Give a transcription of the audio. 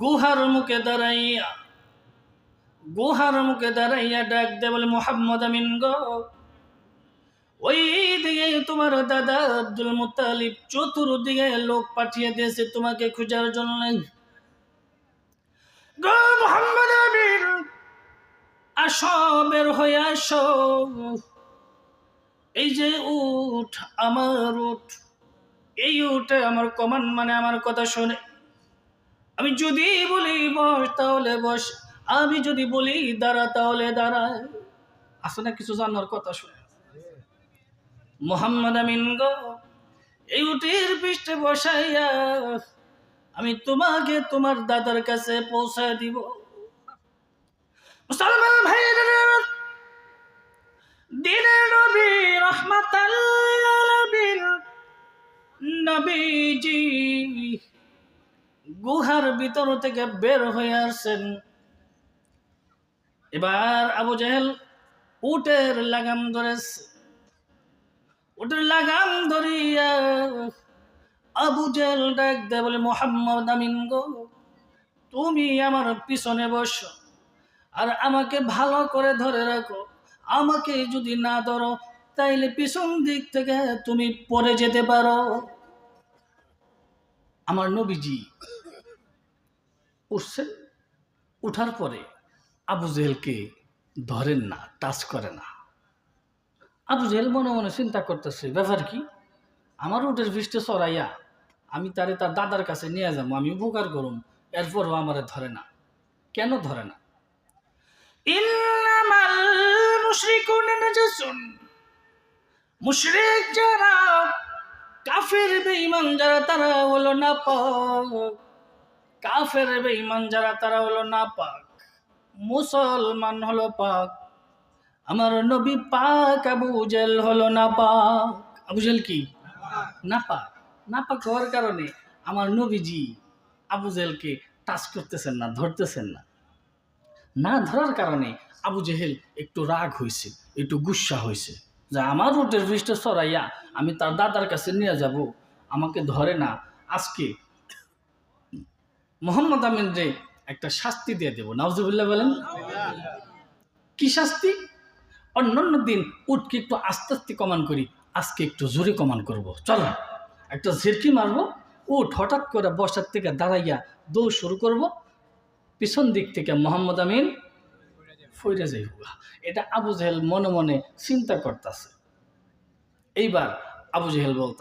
গুহার মুখে দাঁড়াইয়া, গুহার মুখে দাঁড়াইয়া ডাক দে বলে, মোহাম্মদ আমিন গো। ওই দিকে তোমার দাদা আব্দুল মুতালিব চতুর্দিকে লোক পাঠিয়ে দিয়েছে তোমাকে খোঁজার জন্য। মোহাম্মদ আমিন, আসো, বের হয়ে আসো। এই যে উঠ, আমার উঠ এই উঠে আমার কমান্ড মানে আমার কথা শোনে। আমি যদি বলি, বস, তাহলে বস। আমি যদি বলি, দাঁড়া, তাহলে দাঁড়ায় আসলে না, কিছু জানার কথা শুনে। মোহাম্মদ আমিন গো, এই উটির পৃষ্ঠে বসাইয়া আমি তোমাকে, তোমার দাদার কাছে পৌঁছায় দিব। গুহার ভিতর থেকে বের হয়ে আসছেন। এবার আবু জাহেল উটের লাগাম ধরেছে। উটের লাগাম ধরিয়া আবু জাহেল ডাক দে বলে, মোহাম্মদ আমিন গো, তুমি আমার পিছনে বসো আর আমাকে ভালো করে ধরে রাখো। আমাকে যদি না ধরো, তাইলে পিছন দিক থেকে তুমি পড়ে যেতে পারো। আমার নবীজি উঠছেন, উঠার পরে আবু জেহেলকে ধরেন না, টাচ করে না। আবু জেহেল মনে মনে চিন্তা করতেছে, ব্যাপার কি? আমার উঠের পৃষ্ঠে চড়াইয়া আমি তারে তার দাদার কাছে নিয়ে যাব, আমি উপকার করুম, এরপরও আমারে ধরে না। কেন ধরে না? মুশরিক যারা কাফের বেঈমান যারা, তারা হলো না পাক কাফের বেঈমান যারা, তারা হলো না পাক মুসলমান হলো পাক। আমার নবী পাক আবু জেল হলো না পাক আবু জেল কি? না পাক না পাক হওয়ার কারণে আমার নবীজি আবু জেলকে টাচ করতেছেন না, ধরতেছেন না। না ধরার কারণে আবু জেহেল একটু রাগ হয়েছে একটু গুসা হয়েছে যে আমার রুটের পৃষ্ঠে সরাইয়া আমি তার দাদার কাছে নিয়ে যাব। আমাকে ধরে না। আজকে মোহাম্মদ আমিন রে একটা শাস্তি দিয়ে দেবো। নাউজুবিল্লাহ বলেন। কি শাস্তি? অন্যান্য দিন উঠকে একটু আস্তে আস্তে কমান করি, আজকে একটু জোরে কমান করব। চলো, একটা ঝিরকি মারবো, উঠ, হঠাৎ করে বসার থেকে দাঁড়াইয়া দৌড় শুরু করব। পিছন দিক থেকে মোহাম্মদ আমিন ফইরে যাইব। এটা আবু জেহেল মনে মনে চিন্তা করতেছে। এইবার আবু জেহেল বলতা